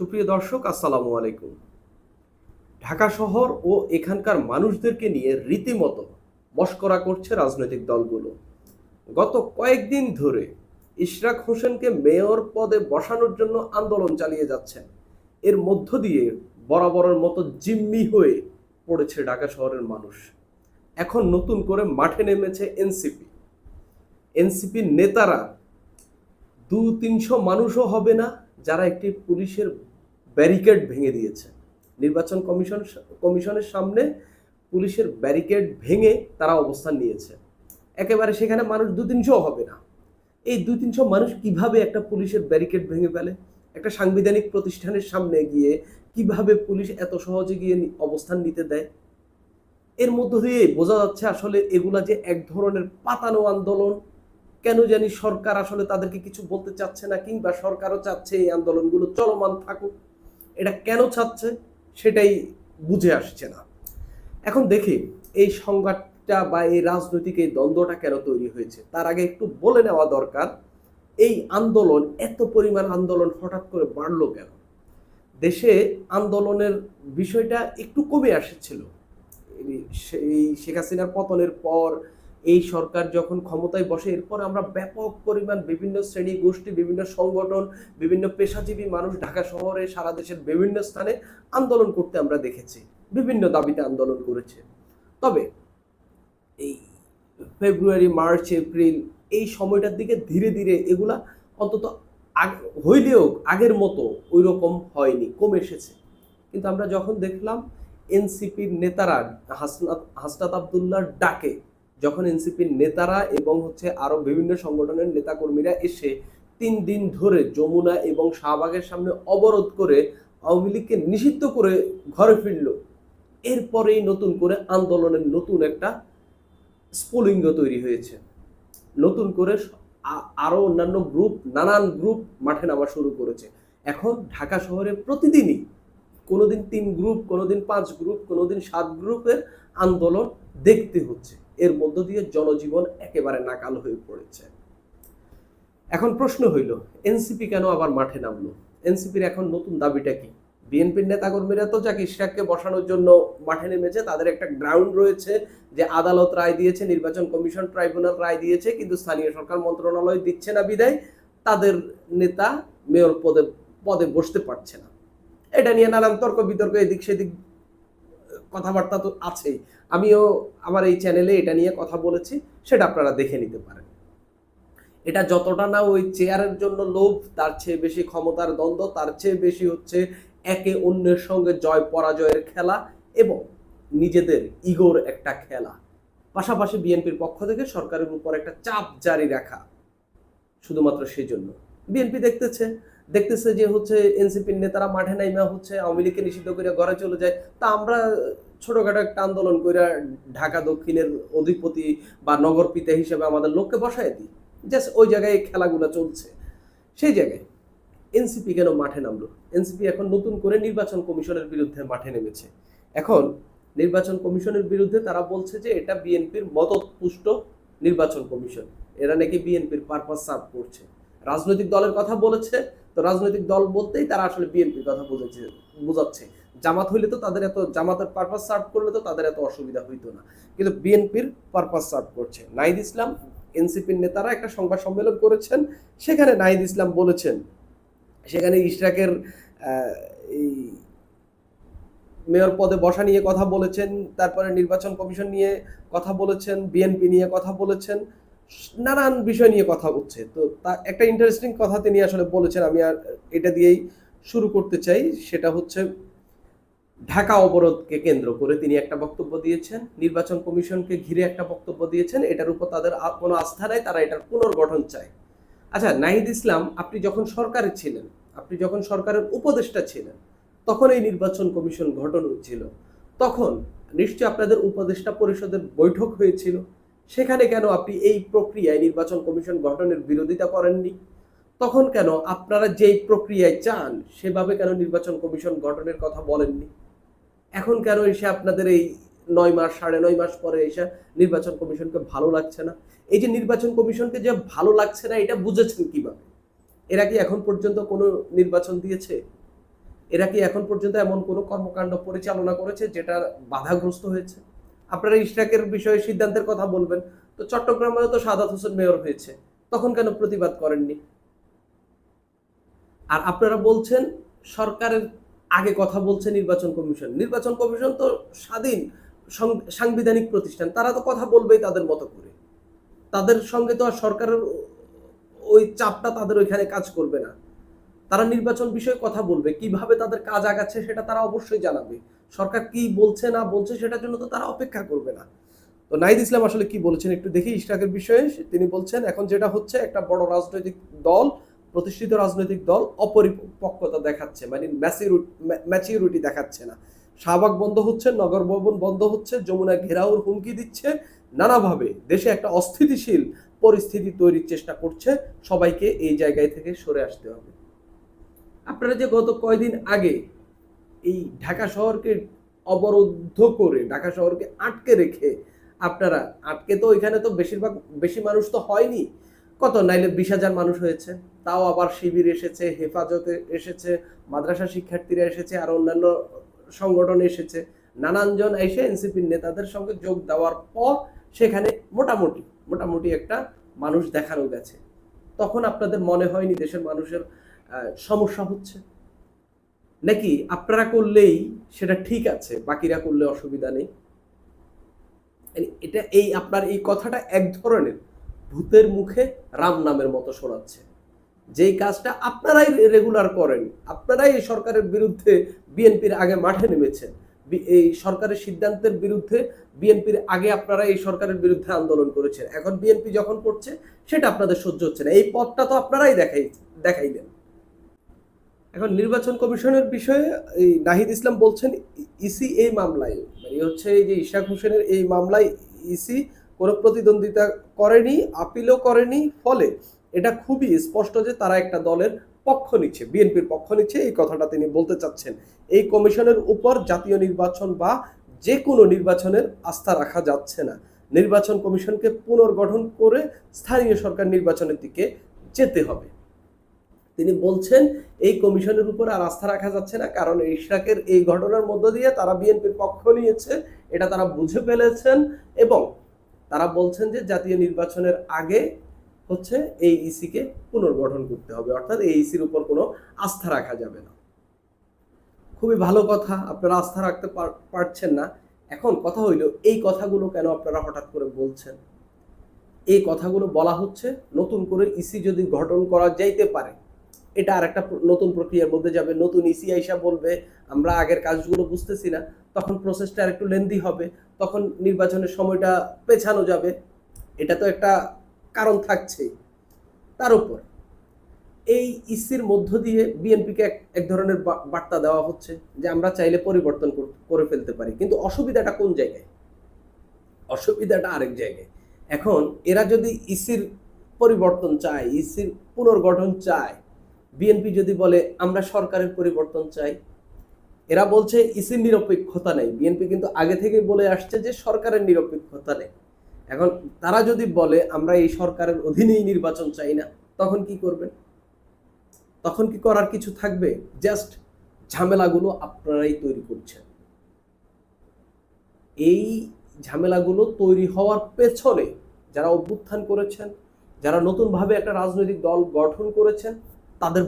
সুপ্রিয় দর্শক, আসসালামু আলাইকুম। ঢাকা শহর ও এখানকার মানুষদেরকে নিয়ে রীতিমতো মস্করা করছে রাজনৈতিক দলগুলো। গত কয়েকদিন ধরে ইশরাক হোসেনকে মেয়র পদে বসানোর জন্য আন্দোলন চালিয়ে যাচ্ছেন। এর মধ্য দিয়ে বরাবরের মতো জিম্মি হয়ে পড়েছে ঢাকা শহরের মানুষ। এখন নতুন করে মাঠে নেমেছে এনসিপি। এনসিপির নেতারা দু তিনশো মানুষও হবে না, যারা একটি পুলিশের ব্যারিকেড ভেঙে দিয়েছে। নির্বাচন কমিশন, কমিশনের সামনে পুলিশের ব্যারিকেড ভেঙে তারা অবস্থান নিয়েছে। একেবারে সেখানে মানুষ দু তিনশো হবে না। এই দু তিনশো মানুষ কীভাবে একটা পুলিশের ব্যারিকেড ভেঙে ফেলে? একটা সাংবিধানিক প্রতিষ্ঠানের সামনে গিয়ে কীভাবে পুলিশ এত সহজে গিয়ে অবস্থান নিতে দেয়? এর মধ্য দিয়ে বোঝা যাচ্ছে আসলে এগুলা যে এক ধরনের পাতানো আন্দোলন, কেন জানি সরকার আসলে তাদেরকে কিছু বলতে চাচ্ছে না কিংবা সরকারও চাচ্ছে এই আন্দোলনগুলো চলমান থাকুক। এটা কেন চাচ্ছে সেটাই বুঝে আসছে না। এখন দেখি, এই সংঘাতটা বা এই রাজনৈতিক এই দ্বন্দ্বটা কেন তৈরি হয়েছে? তার আগে একটু বলে নেওয়া দরকার, এই আন্দোলন, এত পরিমাণ আন্দোলন হঠাৎ করে বাড়লো কেন? দেশে আন্দোলনের বিষয়টা একটু কমে আসছিল। সেই শেখ হাসিনার পতনের পর এই সরকার যখন ক্ষমতায় বসে, এরপর আমরা ব্যাপক পরিমাণ বিভিন্ন শ্রেণি গোষ্ঠী, বিভিন্ন সংগঠন, বিভিন্ন পেশাজীবী মানুষ ঢাকা শহরে, সারা দেশের বিভিন্ন স্থানে আন্দোলন করতে আমরা দেখেছি, বিভিন্ন দাবিতে আন্দোলন করেছে। তবে এই ফেব্রুয়ারি, মার্চ, এপ্রিল এই সময়টার দিকে ধীরে ধীরে এগুলা অন্তত হইলেও আগের মতো ওই রকম হয়নি, কমে এসেছে। কিন্তু আমরা যখন দেখলাম, এনসিপির নেতারা হাসনাত হাসনাত আবদুল্লাহর ডাকে যখন এনসিপির নেতারা এবং হচ্ছে আরও বিভিন্ন সংগঠনের নেতাকর্মীরা এসে তিন দিন ধরে যমুনা এবং শাহবাগের সামনে অবরোধ করে আওয়ামী লীগকে নিষিদ্ধ করে ঘরে ফিরল। এরপরেই নতুন করে আন্দোলনের নতুন একটা স্ফুলিঙ্গ তৈরি হয়েছে। নতুন করে আ- আরও অন্যান্য গ্রুপ, নানান গ্রুপ মাঠে নামা শুরু করেছে। এখন ঢাকা শহরে প্রতিদিনই কোনোদিন তিন গ্রুপ, কোনোদিন পাঁচ গ্রুপ, কোনোদিন সাত গ্রুপের আন্দোলন দেখতে হচ্ছে। এর মধ্য দিয়ে জনজীবন একেবারে নাকাল হয়ে পড়েছে। এখন প্রশ্ন হইল, এনসিপি কেন আবার মাঠে নামলো? এনসিপির এখন নতুন দাবিটা কি? বিএনপির নেতাকর্মীরা তো যাকে ইশরাককে বসানোর জন্য মাঠে নেমেছে, তাদের একটা গ্রাউন্ড রয়েছে যে আদালত রায় দিয়েছে, নির্বাচন কমিশন ট্রাইব্যুনাল রায় দিয়েছে, কিন্তু স্থানীয় সরকার মন্ত্রণালয় দিচ্ছে না বিদায়, তাদের নেতা মেয়র পদে পদে বসতে পারছে না। এটা নিয়ে নানান তর্ক বিতর্ক এদিক সেদিক কথাবার্তা তো আছেই। আমিও আমার এই চ্যানেলে এটা নিয়ে কথা বলেছি, সেটা আপনারা দেখে নিতে পারেন। এটা যতটা না ওই চেয়ারের জন্য লোভ, তার চেয়ে বেশি ক্ষমতার দ্বন্দ্ব, তার চেয়ে বেশি হচ্ছে একে অন্যের সঙ্গে জয় পরাজয়ের খেলা এবং নিজেদের ইগোর একটা খেলা। পাশাপাশি বিএনপির পক্ষ থেকে সরকারের উপর একটা চাপ জারি রাখা শুধুমাত্র সেই জন্য বিএনপি দেখতেছে দেখতেছে যে হচ্ছে এনসিপির নেতারা মাঠে নাইমা হচ্ছে, আওয়ামী লীগকে নিষিদ্ধ করে ঘরে চলে যায়। তা আমরা ছোটখাটো একটা আন্দোলন করে ঢাকা দক্ষিণের অধিপতি বা নগর পিতা হিসেবে আমাদের লোককে বসায় দিই। জাস্ট ওই জায়গায় খেলাগুলো চলছে। সেই জায়গায় এনসিপি কেন মাঠে নামলো? এনসিপি এখন নতুন করে নির্বাচন কমিশনের বিরুদ্ধে মাঠে নেমেছে। এখন নির্বাচন কমিশনের বিরুদ্ধে তারা বলছে যে এটা বিএনপির মতপুষ্ট নির্বাচন কমিশন। এরা নাকি বিএনপির পারপাস সার্ভ করছে। রাজনৈতিক দলের কথা বলেছে রাজনৈতিক দল বলতেই তারা আসলে বিএনপির কথা বুঝেছে বোঝাচ্ছে। জামাত হইলে তো তাদের এত, জামাতের পারপাস সার্ভ করলে তো তাদের এত অসুবিধা হইতো না। কিন্তু বিএনপির পারপাস সার্ভ করছে। নাইদ ইসলাম, এনসিপির নেতারা একটা সংবাদ সম্মেলন করেছেন, সেখানে নাহিদ ইসলাম বলেছেন, সেখানে ইশরাকের এই মেয়র পদে বসা নিয়ে কথা বলেছেন, তারপরে নির্বাচন কমিশন নিয়ে কথা বলেছেন, বিএনপি নিয়ে কথা বলেছেন। নানান বিষয় নিয়ে কথা হচ্ছে। তো তা একটা ইন্টারেস্টিং কথা তিনি আসলে বলেছেন, আমি আর এটা দিয়েই শুরু করতে চাই। সেটা হচ্ছে ঢাকা অবরোধকে কেন্দ্র করে তিনি একটা বক্তব্য দিয়েছেন, নির্বাচন কমিশনকে ঘিরে একটা বক্তব্য দিয়েছেন, এটার উপর তাদের কোনো আস্থা নাই, তারা এটার পুনর্গঠন চায়। আচ্ছা নাহিদ ইসলাম, আপনি যখন সরকারে ছিলেন, আপনি যখন সরকারের উপদেষ্টা ছিলেন, তখন এই নির্বাচন কমিশন গঠন হচ্ছিল তখন নিশ্চয়ই আপনাদের উপদেষ্টা পরিষদের বৈঠক হয়েছিল। সেখানে কেন আপনি এই প্রক্রিয়ায় নির্বাচন কমিশন গঠনের বিরোধিতা করেননি? তখন কেন আপনারা যেই প্রক্রিয়ায় চান, সেভাবে কেন নির্বাচন কমিশন গঠনের কথা বলেননি? এখন কেন এসে আপনাদের এই নয় মাস, সাড়ে নয় মাস পরে এসে নির্বাচন কমিশনকে ভালো লাগছে না? এই যে নির্বাচন কমিশনকে যে ভালো লাগছে না, এটা বুঝেছেন কীভাবে? এরা কি এখন পর্যন্ত কোনো নির্বাচন দিয়েছে? এরা কি এখন পর্যন্ত এমন কোনো কর্মকাণ্ড পরিচালনা করেছে যেটা বাধাগ্রস্ত হয়েছে? আপনারা ইশরাকের বিষয়ে সিদ্ধান্তের কথা বলবেন। তো চট্টগ্রামেও তো সাদাত হোসেন মেয়র হয়েছে। তখন কেন প্রতিবাদ করেননি? আর আপনারা বলছেন সরকারের আগে কথা বলছে নির্বাচন কমিশন। নির্বাচন কমিশন তো স্বাধীন সাংবিধানিক প্রতিষ্ঠান। তারা তো কথা বলবেই তাদের মতো করে। তাদের সঙ্গে তো আর সরকারের ওই চাপটা তাদের ওইখানে কাজ করবে না। তারা নির্বাচন বিষয়ে কথা বলবে। কীভাবে তাদের কাজ আগাচ্ছে সেটা তারা অবশ্যই জানাবে। সরকার কি বলছে, না বলছে সেটার জন্য তো তারা অপেক্ষা করবে না। তো নাহিদ ইসলাম আসলে কি বলেছেন একটু দেখি ইশরাকের বিষয়ে। তিনি বলছেন, এখন যেটা হচ্ছে, একটা বড় রাজনৈতিক দল, প্রতিষ্ঠিত রাজনৈতিক দল অপরিপক্কতা দেখাচ্ছে মানে ম্যাচিউরিটি দেখাচ্ছে না। শাহবাগ বন্ধ হচ্ছে, নগর ভবন বন্ধ হচ্ছে, যমুনা ঘেরাওর হুমকি দিচ্ছে। নানাভাবে দেশে একটা অস্থিতিশীল পরিস্থিতি তৈরির চেষ্টা করছে, সবাইকে এই জায়গায় থেকে সরে আসতে হবে। আপনারা যে গত কয়দিন আগে এই ঢাকা শহরকে অবরুদ্ধ করে, ঢাকা শহরকে আটকে রেখে আপনারা, আটকে তো ওইখানে তো বেশিরভাগ, বেশি মানুষ তো হয়নি। কত? নাইলে বিশ হাজার মানুষ হয়েছে। তাও আবার শিবির এসেছে, হেফাজতে এসেছে, মাদ্রাসা শিক্ষার্থীরা এসেছে, আর অন্যান্য সংগঠন এসেছে। নানানজন এসে এনসিপির নেতাদের সঙ্গে যোগ দেওয়ার পর সেখানে মোটামুটি মোটামুটি একটা মানুষ দেখানো গেছে। তখন আপনাদের মনে হয়নি দেশের মানুষের সমস্যা হচ্ছে? নাকি আপনারা করলেই সেটা ঠিক আছে, বাকিরা করলে অসুবিধা নেই? মানে এটা এই আপনার এই কথাটা এক ধরনের ভূতের মুখে রাম নামের মতো শোনাচ্ছে। যেই কাজটা আপনারাই রেগুলার করেন, আপনারাই এই সরকারের বিরুদ্ধে বিএনপির আগে মাঠে নেমেছেন এই সরকারের সিদ্ধান্তের বিরুদ্ধে বিএনপির আগে আপনারা এই সরকারের বিরুদ্ধে আন্দোলন করেছেন। এখন বিএনপি যখন করছে, সেটা আপনাদের সহ্য হচ্ছে না। এই পথটা তো আপনারাই দেখাই দেখাই দেন এখন নির্বাচন কমিশনের বিষয়ে এই নাহিদ ইসলাম বলছেন ইসি এই মামলায়। মানে হচ্ছে এই যে ইশাক হোসেনের এই মামলায় ইসি কোনো প্রতিদ্বন্দ্বিতা করেনি, আপিলও করেনি, ফলে এটা খুবই স্পষ্ট যে তারা একটা দলের পক্ষ নিচ্ছে, বিএনপির পক্ষ নিচ্ছে, এই কথাটা তিনি বলতে চাচ্ছেন। এই কমিশনের উপর জাতীয় নির্বাচন বা যে কোনো নির্বাচনের আস্থা রাখা যাচ্ছে না। নির্বাচন কমিশনকে পুনর্গঠন করে স্থানীয় সরকার নির্বাচনের দিকে যেতে হবে। তিনি বলছেন, এই কমিশনের উপর আর আস্থা রাখা যাচ্ছে না, কারণ ইশরাকের এই ঘটনার মধ্য দিয়ে তারা বিএনপির পক্ষ নিয়েছে, এটা তারা বুঝে ফেলেছেন এবং তারা বলছেন যে জাতীয় নির্বাচনের আগে হচ্ছে এই ইসিকে পুনর্গঠন করতে হবে, অর্থাৎ এই ইসির উপর কোনো আস্থা রাখা যাবে না। খুবই ভালো কথা, আপনারা আস্থা রাখতে পার- পারছেন না। এখন কথা হইল, এই কথাগুলো কেন আপনারা হঠাৎ করে বলছেন? এই কথাগুলো বলা হচ্ছে, নতুন করে ইসি যদি গঠন করা যাইতে পারে এটা আর একটা নতুন প্রক্রিয়ার মধ্যে যাবে, নতুন ইসি আইসা বলবে, আমরা আগের কাজগুলো বুঝতেছি না, তখন প্রসেসটা আর একটু লেন্দি হবে, তখন নির্বাচনের সময়টা পেছানো যাবে, এটা তো একটা কারণ থাকছেই। তার উপর, এই ইসির মধ্য দিয়ে বিএনপিকে এক ধরনের বার্তা দেওয়া হচ্ছে যে আমরা চাইলে পরিবর্তন করে ফেলতে পারি, কিন্তু অসুবিধাটা কোন জায়গায়? অসুবিধাটা আরেক জায়গায়। এখন এরা যদি ইসির পরিবর্তন চায় ইসির পুনর্গঠন চায় বিএনপি যদি বলে, আমরা সরকারের পরিবর্তন চাই, এরা বলছে, ইসির নিরপেক্ষতা নেই। বিএনপি কিন্তু আগে থেকে বলে আসছে যে, সরকারের নিরপেক্ষতা নেই। এখন তারা যদি বলে, আমরা এই সরকারের অধীনেই নির্বাচন চাই না, তখন কি করবেন তখন কি করার কিছু থাকবে? জাস্ট ঝামেলাগুলো আপনারাই তৈরি করছেন। এই ঝামেলাগুলো তৈরি হওয়ার পেছনে যারা অভ্যুত্থান করেছেন, যারা নতুনভাবে একটা রাজনৈতিক দল গঠন করেছেন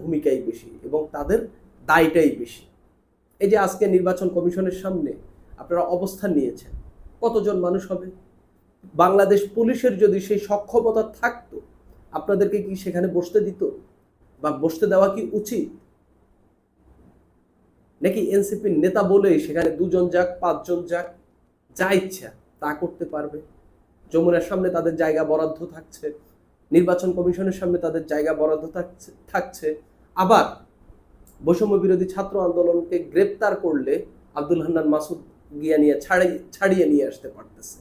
ভূমিকাই বেশি এবং তাদের দায়টাই বেশি। এই যে আজকে নির্বাচন কমিশনের সামনে আপনারা অবস্থান নিয়েছেন, কতজন মানুষ হবে? বাংলাদেশ পুলিশের যদি সেই সক্ষমতা থাকতো, আপনাদেরকে কি সেখানে বসতে দিত বা বসতে দেওয়া কি উচিত? নাকি এনসিপির নেতা বলে সেখানে দুজন যাক, পাঁচজন যাক, যা ইচ্ছা তা করতে পারবে। যমুনার সামনে তাদের জায়গা বরাদ্দ থাকছে নির্বাচন কমিশনের সামনে তাদের জায়গা বরাদ্দ থাকছে থাকছে। আবার বৈষম্য বিরোধী ছাত্র আন্দোলনকে গ্রেপ্তার করলে আব্দুল হান্নান মাসুদ গিয়া নিয়ে ছাড়িয়ে ছাড়িয়ে নিয়ে আসতে পারতেছে।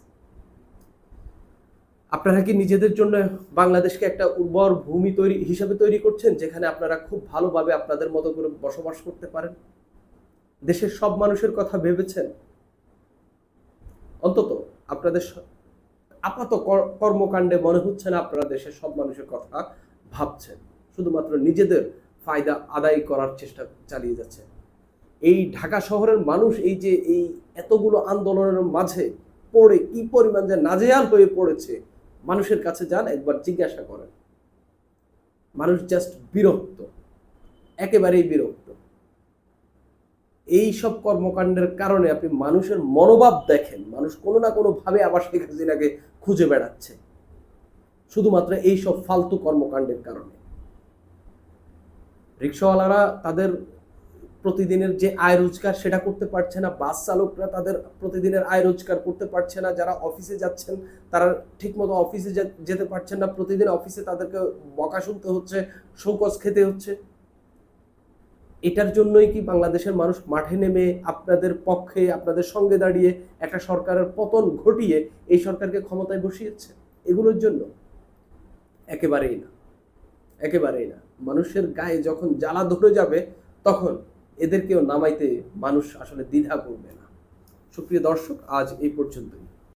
আপনারা কি নিজেদের জন্য বাংলাদেশকে একটা উর্বর ভূমি তৈরি, হিসাবে তৈরি করছেন, যেখানে আপনারা খুব ভালোভাবে আপনাদের মতো করে বসবাস করতে পারেন? দেশের সব মানুষের কথা ভেবেছেন? অন্তত আপনাদের আপাত কর- কর্মকাণ্ডে মনে হচ্ছে না আপনারা দেশের সব মানুষের কথা ভাবছেন। শুধুমাত্র নিজেদের ফায়দা আদায় করার চেষ্টা চালিয়ে যাচ্ছে। এই ঢাকা শহরের মানুষ এই যে এই এতগুলো আন্দোলনের মাঝে পড়ে কি পরিমাণ যে নাজেহাল হয়ে পড়েছে, মানুষের কাছে যান, একবার জিজ্ঞাসা করেন। মানুষ জাস্ট বিরক্ত। একেবারেই বিরক্ত। এই সব কর্মকাণ্ডের কারণে আপনি মানুষের মনোভাব দেখেন। মানুষ কোনো না কোনো ভাবে আবার শেখ হাসিনাকে খুঁজে বেড়াচ্ছে। শুধুমাত্র এই সব ফালতু কর্মকাণ্ডের কারণে। রিক্সাওয়ালারা তাদের প্রতিদিনের যে আয় রোজগার সেটা করতে পারছে না, বাস চালকরা তাদের প্রতিদিনের আয় রোজগার করতে পারছে না, যারা অফিসে যাচ্ছেন তারা ঠিকমতো অফিসে যেতে পারছেন না, প্রতিদিন অফিসে তাদেরকে বকা শুনতে হচ্ছে, শৌকজ খেতে হচ্ছে। এটার জন্যই কি বাংলাদেশের মানুষ মাঠে নেমে আপনাদের পক্ষে, আপনাদের সঙ্গে দাঁড়িয়ে একটা সরকারের পতন ঘটিয়ে এই সরকারকে ক্ষমতায় বসিয়েছে? এগুলোর জন্য? একেবারেই না। একেবারেই না। মানুষের গায়ে যখন জ্বালা ধরে যাবে, তখন এদেরকেও নামাইতে মানুষ আসলে দ্বিধা করবে না। সুপ্রিয় দর্শক, আজ এই পর্যন্তই।